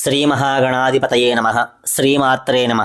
శ్రీ మహాగణాధిపతయే నమ. శ్రీమాత్రే నమ.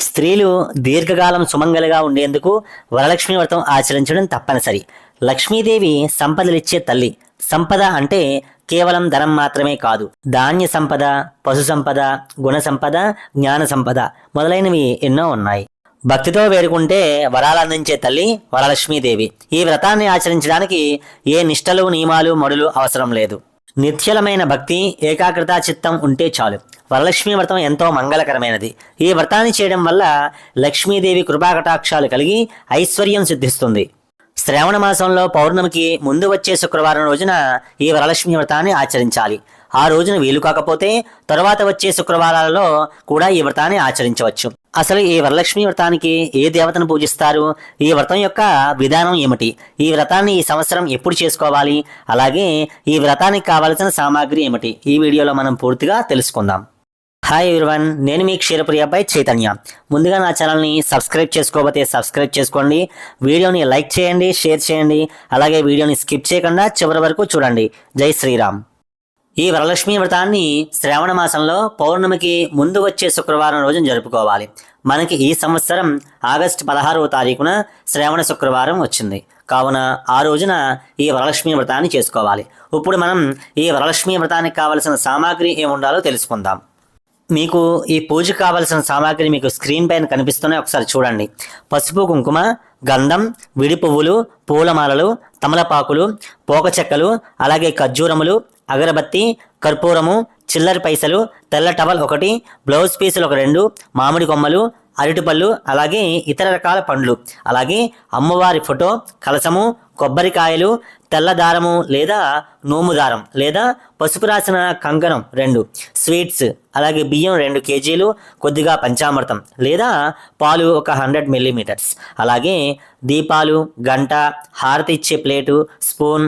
స్త్రీలు దీర్ఘకాలం సుమంగలిగా ఉండేందుకు వరలక్ష్మి వ్రతం ఆచరించడం తప్పనిసరి. లక్ష్మీదేవి సంపదలిచ్చే తల్లి. సంపద అంటే కేవలం ధనం మాత్రమే కాదు. ధాన్య సంపద పశు సంపద గుణ సంపద జ్ఞాన సంపద మొదలైనవి ఎన్నో ఉన్నాయి. భక్తితో వేడుకుంటే వరాలు అందించే తల్లి వరలక్ష్మీదేవి. ఈ వ్రతాన్ని ఆచరించడానికి ఏ నిష్టలు నియమాలు మడులు అవసరం లేదు. నిత్యలమైన భక్తి ఏకాగ్రత చిత్తం ఉంటే చాలు. వరలక్ష్మి వ్రతం ఎంతో మంగళకరమైనది. ఈ వ్రతాన్ని చేయడం వల్ల లక్ష్మీదేవి కృపాకటాక్షాలు కలిగి ఐశ్వర్యం సిద్ధిస్తుంది. శ్రావణ మాసంలో పౌర్ణమికి ముందు వచ్చే శుక్రవారం రోజున ఈ వరలక్ష్మి వ్రతాన్ని ఆచరించాలి. ఆ రోజున వీలు కాకపోతే తరువాత వచ్చే శుక్రవారాలలో కూడా ఈ వ్రతాన్ని ఆచరించవచ్చు. అసలు ఈ వరలక్ష్మి వ్రతానికి ఏ దేవతను పూజిస్తారు? ఈ వ్రతం యొక్క విధానం ఏమిటి? ఈ వ్రతాన్ని ఈ సంవత్సరం ఎప్పుడు చేసుకోవాలి? అలాగే ఈ వ్రతానికి కావలసిన సామాగ్రి ఏమిటి? ఈ వీడియోలో మనం పూర్తిగా తెలుసుకుందాం. హాయ్ ఎవ్రీవన్ నేను మీ క్షీరప్రియపై చైతన్య. ముందుగా నా ఛానల్ని సబ్స్క్రైబ్ చేసుకోకపోతే సబ్స్క్రైబ్ చేసుకోండి. వీడియోని లైక్ చేయండి షేర్ చేయండి. అలాగే వీడియోని స్కిప్ చేయకుండా చివరి వరకు చూడండి. జై శ్రీరామ్. ఈ వరలక్ష్మి వ్రతాన్ని శ్రావణ మాసంలో పౌర్ణమికి ముందు వచ్చే శుక్రవారం రోజున జరుపుకోవాలి. మనకి ఈ సంవత్సరం ఆగస్టు పదహారవ తారీఖున శ్రావణ శుక్రవారం వచ్చింది. కావున ఆ రోజున ఈ వరలక్ష్మి వ్రతాన్ని చేసుకోవాలి. ఇప్పుడు మనం ఈ వరలక్ష్మి వ్రతానికి కావలసిన సామాగ్రి ఏముండాలో తెలుసుకుందాం. మీకు ఈ పూజకు కావలసిన సామాగ్రి మీకు స్క్రీన్ పైన కనిపిస్తున్నాయి. ఒకసారి చూడండి. పసుపు కుంకుమ గంధం విడి పువ్వులు పూలమాలలు తమలపాకులు పోక చెక్కలు అలాగే ఖర్జూరములు అగరబత్తి కర్పూరము చిల్లర పైసలు తెల్ల టవల్ ఒకటి బ్లౌజ్ పీసులు ఒక రెండు మామిడి కొమ్మలు అరటిపళ్ళు అలాగే ఇతర రకాల పండ్లు. అలాగే అమ్మవారి ఫోటో కలసము కొబ్బరికాయలు తెల్ల దారము లేదా నోము దారం లేదా పసుపు రాసిన కంకణం రెండు స్వీట్స్ అలాగే బియ్యం రెండు కేజీలు కొద్దిగా పంచామృతం లేదా పాలు ఒక హండ్రెడ్ మిల్లీమీటర్స్. అలాగే దీపాలు గంట హారతి ఇచ్చే ప్లేటు స్పూన్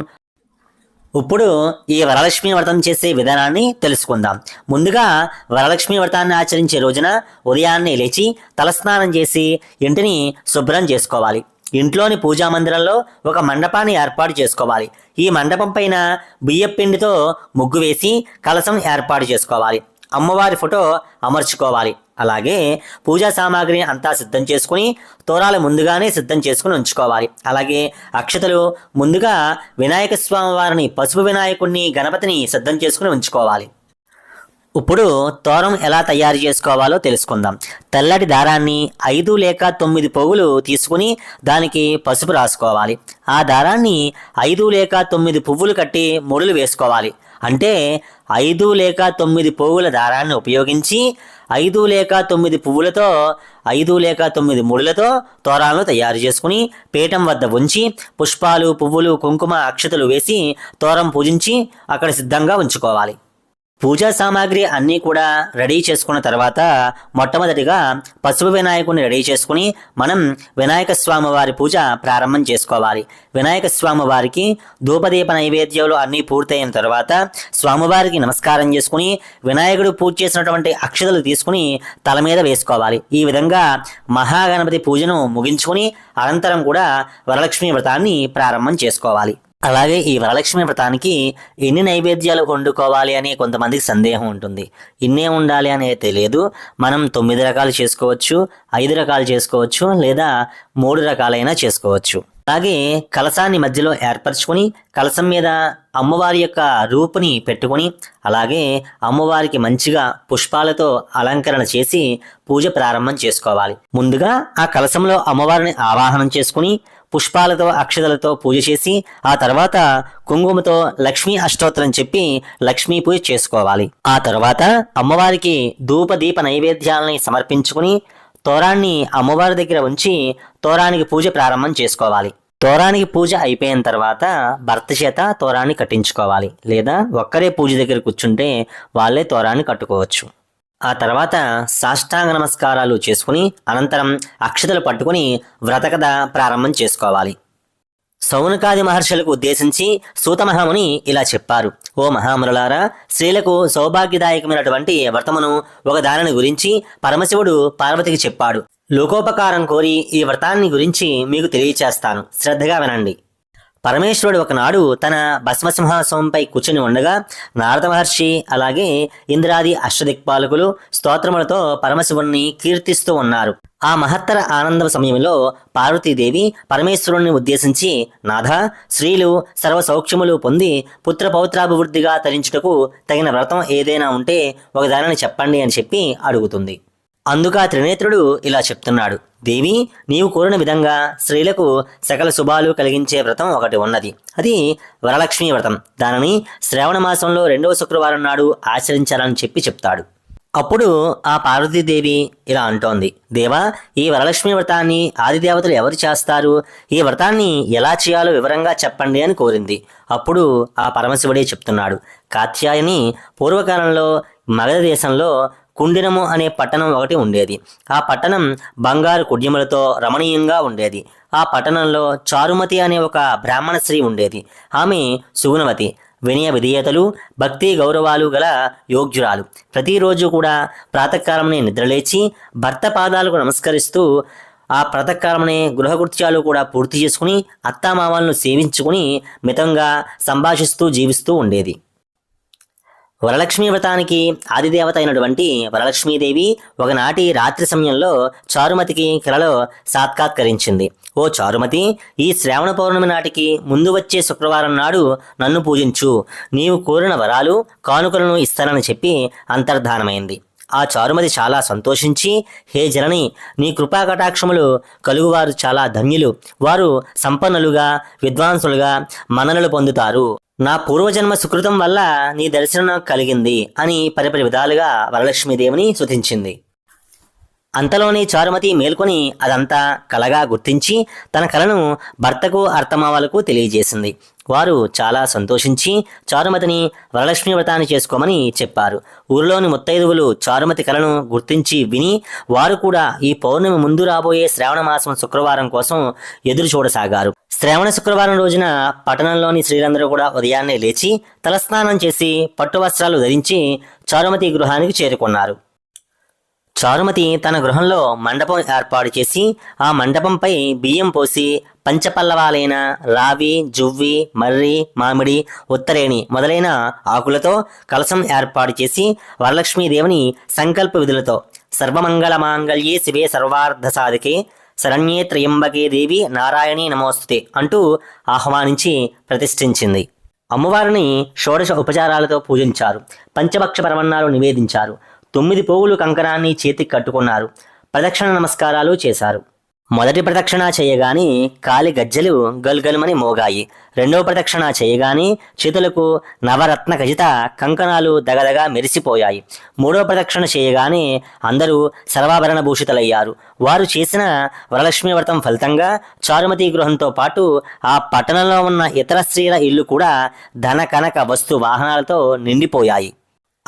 ఇప్పుడు ఈ వరలక్ష్మి వ్రతం చేసే విధానాన్ని తెలుసుకుందాం. ముందుగా వరలక్ష్మి వ్రతాన్ని ఆచరించే రోజున ఉదయాన్నే లేచి తలస్నానం చేసి ఇంటిని శుభ్రం చేసుకోవాలి. ఇంట్లోని పూజా మందిరంలో ఒక మండపాన్ని ఏర్పాటు చేసుకోవాలి. ఈ మండపం పైన బియ్యపిండితో ముగ్గు వేసి కలసం ఏర్పాటు చేసుకోవాలి. అమ్మవారి ఫోటో అమర్చుకోవాలి. అలాగే పూజా సామాగ్రిని అంతా సిద్ధం చేసుకుని తోరాలు ముందుగానే సిద్ధం చేసుకుని ఉంచుకోవాలి. అలాగే అక్షతలు ముందుగా వినాయక స్వామి వారిని పసుపు వినాయకుడిని గణపతిని సిద్ధం చేసుకుని ఉంచుకోవాలి. ఇప్పుడు తోరం ఎలా తయారు చేసుకోవాలో తెలుసుకుందాం. తెల్లటి దారాన్ని ఐదు లేక తొమ్మిది పోగులు తీసుకుని దానికి పసుపు రాసుకోవాలి. ఆ దారాన్ని ఐదు లేక తొమ్మిది పువ్వులు కట్టి ముడులు వేసుకోవాలి. అంటే ఐదు లేక తొమ్మిది పోగుల దారాన్ని ఉపయోగించి ఐదు లేక తొమ్మిది పువ్వులతో ఐదు లేక తొమ్మిది ముడులతో తోరాలను తయారు చేసుకుని పీఠం వద్ద ఉంచి పుష్పాలు పువ్వులు కుంకుమ అక్షతలు వేసి తోరం పూజించి అక్కడ సిద్ధంగా ఉంచుకోవాలి. పూజా సామాగ్రి అన్నీ కూడా రెడీ చేసుకున్న తర్వాత మొట్టమొదటిగా పసుపు వినాయకుని రెడీ చేసుకుని మనం వినాయక స్వామి వారి పూజ ప్రారంభం చేసుకోవాలి. వినాయక స్వామి వారికి ధూపదీప నైవేద్యాలు అన్నీ పూర్తయిన తర్వాత స్వామివారికి నమస్కారం చేసుకుని వినాయకుడు పూజ చేసినటువంటి అక్షతలు తీసుకుని తల మీద వేసుకోవాలి. ఈ విధంగా మహాగణపతి పూజను ముగించుకుని అనంతరం కూడా వరలక్ష్మి వ్రతాన్ని ప్రారంభం చేసుకోవాలి. అలాగే ఈ వరలక్ష్మి వ్రతానికి ఎన్ని నైవేద్యాలు వండుకోవాలి అని కొంతమందికి సందేహం ఉంటుంది. ఇన్నే ఉండాలి అనేది తెలియదు. మనం తొమ్మిది రకాలు చేసుకోవచ్చు ఐదు రకాలు చేసుకోవచ్చు లేదా మూడు రకాలైనా చేసుకోవచ్చు. అలాగే కలసాన్ని మధ్యలో ఏర్పరచుకొని కలసం మీద అమ్మవారి యొక్క రూపుని పెట్టుకొని అలాగే అమ్మవారికి మంచిగా పుష్పాలతో అలంకరణ చేసి పూజ ప్రారంభం చేసుకోవాలి. ముందుగా ఆ కలసంలో అమ్మవారిని ఆవాహనం చేసుకుని పుష్పాలతో అక్షతలతో పూజ చేసి ఆ తర్వాత కుంకుమతో లక్ష్మీ అష్టోత్తరం చెప్పి లక్ష్మీ పూజ చేసుకోవాలి. ఆ తర్వాత అమ్మవారికి ధూప దీప నైవేద్యాలని సమర్పించుకుని తోరాన్ని అమ్మవారి దగ్గర ఉంచి తోరానికి పూజ ప్రారంభం చేసుకోవాలి. తోరానికి పూజ అయిపోయిన తర్వాత భర్త చేత తోరాన్ని కట్టించుకోవాలి. లేదా ఒక్కరే పూజ దగ్గర కూర్చుంటే వాళ్ళే తోరాన్ని కట్టుకోవచ్చు. ఆ తర్వాత సాష్టాంగ నమస్కారాలు చేసుకుని అనంతరం అక్షతలు పట్టుకుని వ్రతకథ ప్రారంభం చేసుకోవాలి. సౌనకాది మహర్షులకు ఉద్దేశించి సూతమహాముని ఇలా చెప్పారు. ఓ మహామునులారా స్త్రీలకు సౌభాగ్యదాయకమైనటువంటి వ్రతమును ఒక దానిని గురించి పరమశివుడు పార్వతికి చెప్పాడు. లోకోపకారం కోరి ఈ వ్రతాన్ని గురించి మీకు తెలియచేస్తాను. శ్రద్ధగా వినండి. పరమేశ్వరుడు ఒకనాడు తన భస్మసింహాసనంపై కూర్చుని ఉండగా నారద మహర్షి అలాగే ఇంద్రాది అష్టదిక్పాలకులు స్తోత్రములతో పరమశివుణ్ణి కీర్తిస్తూ ఉన్నారు. ఆ మహత్తర ఆనంద సమయంలో పార్వతీదేవి పరమేశ్వరుణ్ణి ఉద్దేశించి నాథ స్త్రీలు సర్వ సౌఖ్యములు పొంది పుత్ర పౌత్రాభివృద్ధిగా తరించుటకు తగిన వ్రతం ఏదైనా ఉంటే ఒకదానిని చెప్పండి అని చెప్పి అడుగుతుంది. అందుకు ఆ త్రినేత్రుడు ఇలా చెప్తున్నాడు. దేవి నీవు కోరిన విధంగా స్త్రీలకు సకల శుభాలు కలిగించే వ్రతం ఒకటి ఉన్నది. అది వరలక్ష్మి వ్రతం. దానిని శ్రావణ మాసంలో రెండవ శుక్రవారం నాడు ఆచరించాలని చెప్పి చెప్తాడు. అప్పుడు ఆ పార్వతీదేవి ఇలా అంటోంది. దేవా ఈ వరలక్ష్మి వ్రతాన్ని ఆదిదేవతలు ఎవరు చేస్తారు? ఈ వ్రతాన్ని ఎలా చేయాలో వివరంగా చెప్పండి అని కోరింది. అప్పుడు ఆ పరమశివుడే చెప్తున్నాడు. కాత్యాయని పూర్వకాలంలో మగధ దేశంలో కుండినము అనే పట్టణం ఒకటి ఉండేది. ఆ పట్టణం బంగారు కుడ్యములతో రమణీయంగా ఉండేది. ఆ పట్టణంలో చారుమతి అనే ఒక బ్రాహ్మణ స్త్రీ ఉండేది. ఆమె సుగుణవతి వినయ విధేయతలు భక్తి గౌరవాలు గల యోగ్యురాలు. ప్రతిరోజు కూడా ప్రాతకాలమునే నిద్రలేచి భర్త పాదాలకు నమస్కరిస్తూ ఆ ప్రాతకాలమనే గృహకృత్యాలు కూడా పూర్తి చేసుకుని అత్తామామలను సేవించుకుని మితంగా సంభాషిస్తూ జీవిస్తూ ఉండేది. వరలక్ష్మీ వ్రతానికి ఆదిదేవత అయినటువంటి వరలక్ష్మీదేవి ఒకనాటి రాత్రి సమయంలో చారుమతికి కలలో సాత్కాత్కరించింది. ఓ చారుమతి ఈ శ్రావణ పౌర్ణమి నాటికి ముందు వచ్చే శుక్రవారం నాడు నన్ను పూజించు. నీవు కోరిన వరాలు కానుకలను ఇస్తానని చెప్పి అంతర్ధానమైంది. ఆ చారుమతి చాలా సంతోషించి హే జనని నీ కృపా కటాక్షములు కలుగువారు చాలా ధన్యులు. వారు సంపన్నులుగా విద్వాంసులుగా మన్ననలు పొందుతారు. నా పూర్వజన్మ సుకృతం వల్ల నీ దర్శనం కలిగింది అని పరిపరి విధాలుగా వరలక్ష్మీదేవిని శుతించింది అంతలోనే చారుమతి మేల్కొని అదంతా కలగా గుర్తించి తన కలను భర్తకు అర్థమావాలకు తెలియజేసింది. వారు చాలా సంతోషించి చారుమతిని వరలక్ష్మి వ్రతాన్ని చేసుకోమని చెప్పారు. ఊరిలోని ముత్తైదువులు చారుమతి కలను గుర్తించి విని వారు కూడా ఈ పౌర్ణమి ముందు రాబోయే శ్రావణ మాసం శుక్రవారం కోసం ఎదురు చూడసాగారు. శ్రావణ శుక్రవారం రోజున పట్టణంలోని స్త్రీలందరూ కూడా ఉదయాన్నే లేచి తలస్నానం చేసి పట్టు వస్త్రాలు ధరించి చారుమతి గృహానికి చేరుకున్నారు. చారుమతి తన గృహంలో మండపం ఏర్పాటు చేసి ఆ మండపంపై బియ్యం పోసి పంచపల్లవాలైన రావి జువ్వి మర్రి మామిడి ఉత్తరేణి మొదలైన ఆకులతో కలసం ఏర్పాటు చేసి వరలక్ష్మీదేవిని సంకల్ప విధులతో సర్వమంగళ మాంగళ్యే శివే సర్వార్థ సాధికే శరణ్యే త్రయంబకే దేవి నారాయణి నమోస్తుతే అంటూ ఆహ్వానించి ప్రతిష్ఠించింది. అమ్మవారిని షోడశ ఉపచారాలతో పూజించారు. పంచభక్ష పరమన్నాలు నివేదించారు. తొమ్మిది పోగులు కంకణాన్ని చేతికి కట్టుకున్నారు. ప్రదక్షిణ నమస్కారాలు చేశారు. మొదటి ప్రదక్షిణ చేయగానే కాలి గజ్జలు గల్గలుమని మోగాయి. రెండవ ప్రదక్షిణ చేయగానే చేతులకు నవరత్న ఖచిత కంకణాలు దగదగా మెరిసిపోయాయి. మూడవ ప్రదక్షిణ చేయగానే అందరూ సర్వాభరణ భూషితులయ్యారు. వారు చేసిన వరలక్ష్మి వ్రతం ఫలితంగా చారుమతి గృహంతో పాటు ఆ పట్టణంలో ఉన్న ఇతర స్త్రీల ఇల్లు కూడా ధన కనక వస్తు వాహనాలతో నిండిపోయాయి.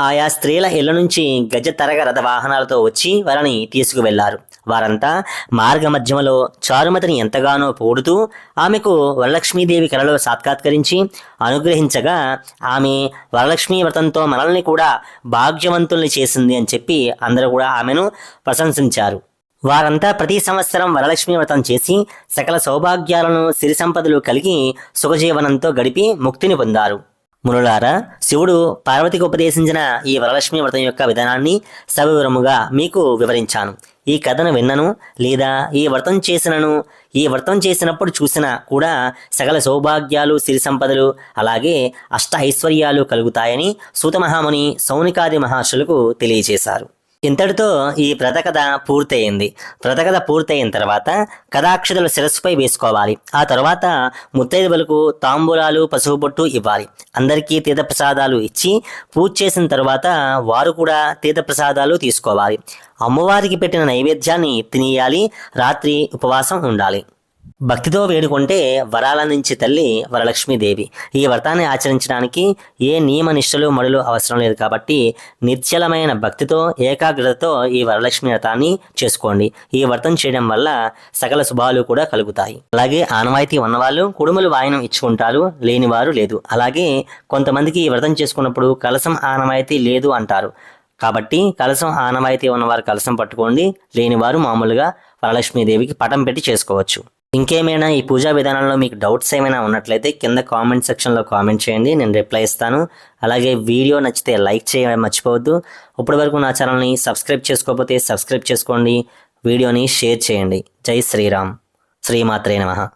ఆయా స్త్రీల ఇళ్ళ నుంచి గజ తరగ రథ వాహనాలతో వచ్చి వారిని తీసుకువెళ్ళారు. వారంతా మార్గ మధ్యమలో చారుమతిని ఎంతగానో పోడుతూ ఆమెకు వరలక్ష్మీదేవి కలలో సాత్కాత్కరించి అనుగ్రహించగా ఆమె వరలక్ష్మీ వ్రతంతో మనల్ని కూడా భాగ్యవంతుల్ని చేసింది అని చెప్పి అందరూ కూడా ఆమెను ప్రశంసించారు. వారంతా ప్రతి సంవత్సరం వరలక్ష్మి వ్రతం చేసి సకల సౌభాగ్యాలను సిరి సంపదలు కలిగి సుఖజీవనంతో గడిపి ముక్తిని పొందారు. మునులారా శివుడు పార్వతికి ఉపదేశించిన ఈ వరలక్ష్మి వ్రతం యొక్క విధానాన్ని సవివరముగా మీకు వివరించాను. ఈ కథను విన్నను లేదా ఈ వ్రతం చేసినను ఈ వ్రతం చేసినప్పుడు చూసినా కూడా సకల సౌభాగ్యాలు సిరి సంపదలు అలాగే అష్ట ఐశ్వర్యాలు కలుగుతాయని సూతమహాముని సౌనికాది మహర్షులకు తెలియజేశారు. ఇంతటితో ఈ వ్రతకథ పూర్తయింది. వ్రతకథ పూర్తయిన తర్వాత కథాక్షతలు శిరస్సుపై వేసుకోవాలి. ఆ తర్వాత ముత్తైదువులకు తాంబూలాలు పసుపు బొట్టు ఇవ్వాలి. అందరికీ తీర్థప్రసాదాలు ఇచ్చి పూజ చేసిన తర్వాత వారు కూడా తీర్థప్రసాదాలు తీసుకోవాలి. అమ్మవారికి పెట్టిన నైవేద్యాన్ని తినేయాలి. రాత్రి ఉపవాసం ఉండాలి. భక్తితో వేడుకుంటే వరాలందించే తల్లి వరలక్ష్మీదేవి. ఈ వ్రతాన్ని ఆచరించడానికి ఏ నియమ నిష్టలు మడులు అవసరం లేదు కాబట్టి నిశ్చలమైన భక్తితో ఏకాగ్రతతో ఈ వరలక్ష్మి వ్రతాన్ని చేసుకోండి. ఈ వ్రతం చేయడం వల్ల సకల శుభాలు కూడా కలుగుతాయి. అలాగే ఆనవాయితీ ఉన్నవాళ్ళు కుడుములు వాయనం ఇచ్చుకుంటారు లేనివారు లేదు. అలాగే కొంతమందికి ఈ వ్రతం చేసుకున్నప్పుడు కలసం ఆనవాయితీ లేదు అంటారు. కాబట్టి కలసం ఆనవాయితీ ఉన్నవారు కలసం పట్టుకోండి లేనివారు మామూలుగా వరలక్ష్మీదేవికి పటం పెట్టి చేసుకోవచ్చు. ఇంకేమైనా ఈ పూజా విధానంలో మీకు డౌట్స్ ఏమైనా ఉన్నట్లయితే కింద కామెంట్ సెక్షన్లో కామెంట్ చేయండి నేను రిప్లై ఇస్తాను. అలాగే వీడియో నచ్చితే లైక్ చేయడం మర్చిపోవద్దు. ఇప్పటి వరకు నా ఛానల్ని సబ్స్క్రైబ్ చేసుకోకపోతే సబ్స్క్రైబ్ చేసుకోండి వీడియోని షేర్ చేయండి. జై శ్రీరామ్. శ్రీమాత్రే నమహా